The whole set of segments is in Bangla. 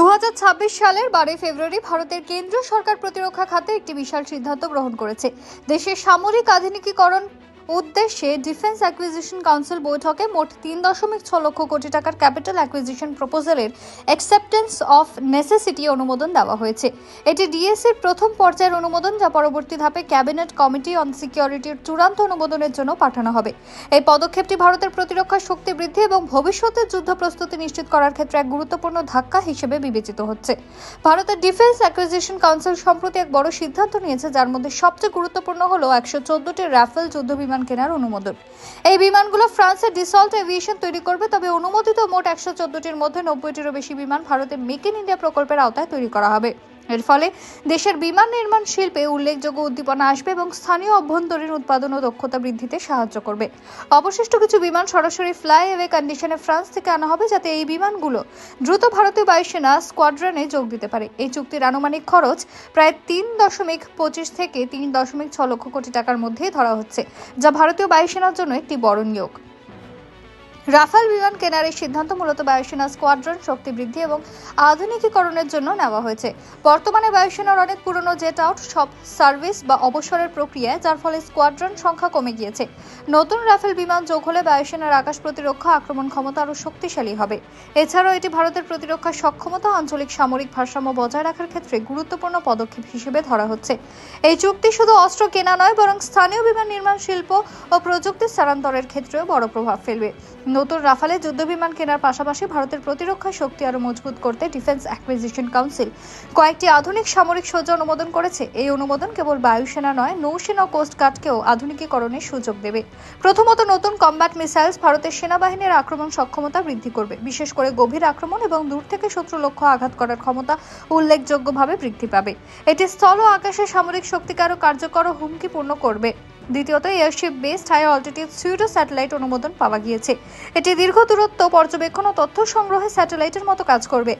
দু হাজার ছাব্বিশ সালের বারোই ফেব্রুয়ারি ভারতের কেন্দ্রীয় সরকার প্রতিরক্ষা খাতে একটি বিশাল সিদ্ধান্ত গ্রহণ করেছে। দেশের সামরিক আধুনিকীকরণ উদ্দেশ্যে ডিফেন্স অ্যাকুইজিশন কাউন্সিল বৈঠকে মোট তিন দশমিক ছ লক্ষ কোটি টাকার ক্যাপিটাল অ্যাকুইজিশন প্রপোজালের অ্যাকসেপ্টেন্স অফ নেসেসিটি অনুমোদন দেওয়া হয়েছে। এটি ডিএসির প্রথম পর্যায়ের অনুমোদন, যা পরবর্তী ধাপে ক্যাবিনেট কমিটি অন সিকিউরিটির চূড়ান্ত অনুমোদনের জন্য পাঠানো হবে। এই পদক্ষেপটি ভারতের প্রতিরক্ষা শক্তি বৃদ্ধি এবং ভবিষ্যতের যুদ্ধ প্রস্তুতি নিশ্চিত করার ক্ষেত্রে এক গুরুত্বপূর্ণ ধাক্কা হিসেবে বিবেচিত হচ্ছে। ভারতের ডিফেন্স অ্যাকুইজিশন কাউন্সিল সম্প্রতি এক বড় সিদ্ধান্ত নিয়েছে, যার মধ্যে সবচেয়ে গুরুত্বপূর্ণ হল একশো চোদ্দটি রাফেল যুদ্ধ বিমান কেনার অনুমোদন। এই বিমানগুলো ফ্রান্সের ডিসল্ট এভিয়েশন তৈরি করবে, তবে অনুমোদিত মোট একশো চোদ্দটির মধ্যে নব্বইটিরও বেশি বিমান ভারতের মেক ইন ইন্ডিয়া প্রকল্পের আওতায় তৈরি করা হবে। এর ফলে দেশের বিমান নির্মাণ শিল্পে উল্লেখযোগ্য উদ্দীপনা আসবে এবং স্থানীয় অভ্যন্তরীণ উৎপাদন ও দক্ষতা বৃদ্ধিতে সাহায্য করবে। অবশিষ্ট কিছু বিমান সরাসরি ফ্লাই অ্যাওয়ে কন্ডিশনে ফ্রান্স থেকে আনা হবে যাতে এই বিমানগুলো দ্রুত ভারতীয় বায়ুসেনা স্কোয়াড্রনে যোগ দিতে পারে। এই চুক্তির আনুমানিক খরচ প্রায় তিন দশমিক পঁচিশ থেকে তিন দশমিক ছ লক্ষ কোটি টাকার মধ্যেই ধরা হচ্ছে, যা ভারতীয় বায়ুসেনার জন্য একটি বড় নিয়োগ। রাফাল বিমান কেনার এই সিদ্ধান্ত মূলত বায়ুসেনা স্কোয়াড্রন শক্তি বৃদ্ধি এবং আধুনিকীকরণের জন্য নেওয়া হয়েছে। বর্তমানে বায়ুসেনার অনেক পুরনো জেট আউট, সব সার্ভিস বা অবসরের প্রক্রিয়ায়, যার ফলে স্কোয়াড্রন সংখ্যা কমে গিয়েছে। নতুন রাফেল বিমান যোগ হলে বায়ুসেনার আকাশ প্রতিরক্ষা আক্রমণ ক্ষমতা আরও শক্তিশালী হবে। এছাড়াও এটি ভারতের প্রতিরক্ষা সক্ষমতা, আঞ্চলিক সামরিক ভারসাম্য বজায় রাখার ক্ষেত্রে গুরুত্বপূর্ণ পদক্ষেপ হিসেবে ধরা হচ্ছে। এই চুক্তি শুধু অস্ত্র কেনা নয়, বরং স্থানীয় বিমান নির্মাণ শিল্প ও প্রযুক্তি স্থানান্তরের ক্ষেত্রেও বড় প্রভাব ফেলবে। নতুন রাফালে যুদ্ধবিমান কেনার পাশাপাশি ভারতের প্রতিরক্ষা শক্তি আরও মজবুত করতে ডিফেন্স অ্যাকুইজিশন কাউন্সিল কয়েকটি আধুনিক সামরিক সজ্জা অনুমোদন করেছে। এই অনুমোদন কেবল বায়ুসেনা নয়, নৌসেনা ও কোস্টগার্ডকেও আধুনিকীকরণের সুযোগ দেবে। প্রথমত নতুন কম্ব্যাট মিসাইলস ভারতের সেনাবাহিনীর আক্রমণ সক্ষমতা বৃদ্ধি করবে। বিশেষ করে গভীর আক্রমণ এবং দূর থেকে শত্রু লক্ষ্য আঘাত করার ক্ষমতা উল্লেখযোগ্যভাবে বৃদ্ধি পাবে। এটি স্থল ও আকাশে সামরিক শক্তিকে আরও কার্যকর ও হুমকিপূর্ণ করবে। দ্বিতীয়ত airship based high altitude pseudo satellite অনুমোদন পাওয়া গিয়েছে। এটি দীর্ঘ দূরত্ব, পর্যবেক্ষণ ও তথ্য সংগ্রহে স্যাটেলাইটের মতো কাজ করবে।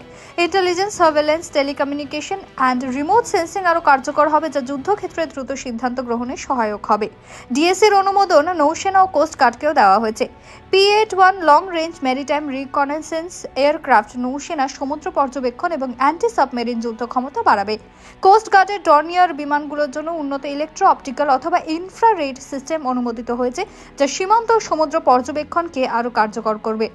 Intelligence surveillance telecommunication and remote sensing আরও কার্যকর হবে, যা যুদ্ধক্ষেত্রে দ্রুত সিদ্ধান্ত গ্রহণে সহায়ক হবে। ডিএসির অনুমোদন নৌসেনা ও কোস্ট গার্ডকেও দেওয়া হয়েছে। P eight one long range maritime reconnaissance aircraft নৌসেনা সমুদ্র পর্যবেক্ষণ এবং অ্যান্টি সাবমেরিন যুদ্ধ ক্ষমতা বাড়াবে। কোস্ট গার্ডের ডর্নিয়ার বিমানগুলোর জন্য উন্নত ইলেকট্রো অপটিক্যাল অথবা ইনফ্রারেড সিস্টেম অনুমোদিত হয়েছে যা সীমান্ত সমুদ্র পর্যবেক্ষণকে আরও কার্যকর করবে।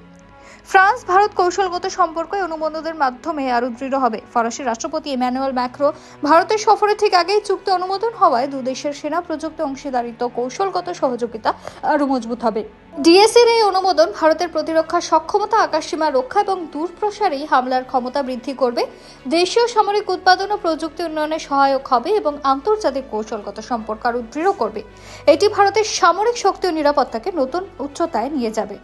ফ্রান্স ভারত কৌশলগত সম্পর্ক অনুমোদনের মাধ্যমে আরও দৃঢ় হবে। ফরাসি রাষ্ট্রপতি ইম্যানুয়েল ম্যাক্রো ভারতের সফরে ঠিক আগেই চুক্তি অনুমোদন হওয়ায় দুদেশের সেনা প্রযুক্তি অংশীদারিত্ব, কৌশলগত সহযোগিতা আরও মজবুত হবে। ডিএসির এই অনুমোদন ভারতের প্রতিরক্ষা সক্ষমতা, আকাশসীমা রক্ষা এবং দূরপ্রসারী হামলার ক্ষমতা বৃদ্ধি করবে। দেশীয় সামরিক উৎপাদন ও প্রযুক্তি উন্নয়নে সহায়ক হবে এবং আন্তর্জাতিক কৌশলগত সম্পর্ক আরও দৃঢ় করবে। এটি ভারতের সামরিক শক্তি ও নিরাপত্তাকে নতুন উচ্চতায় নিয়ে যাবে।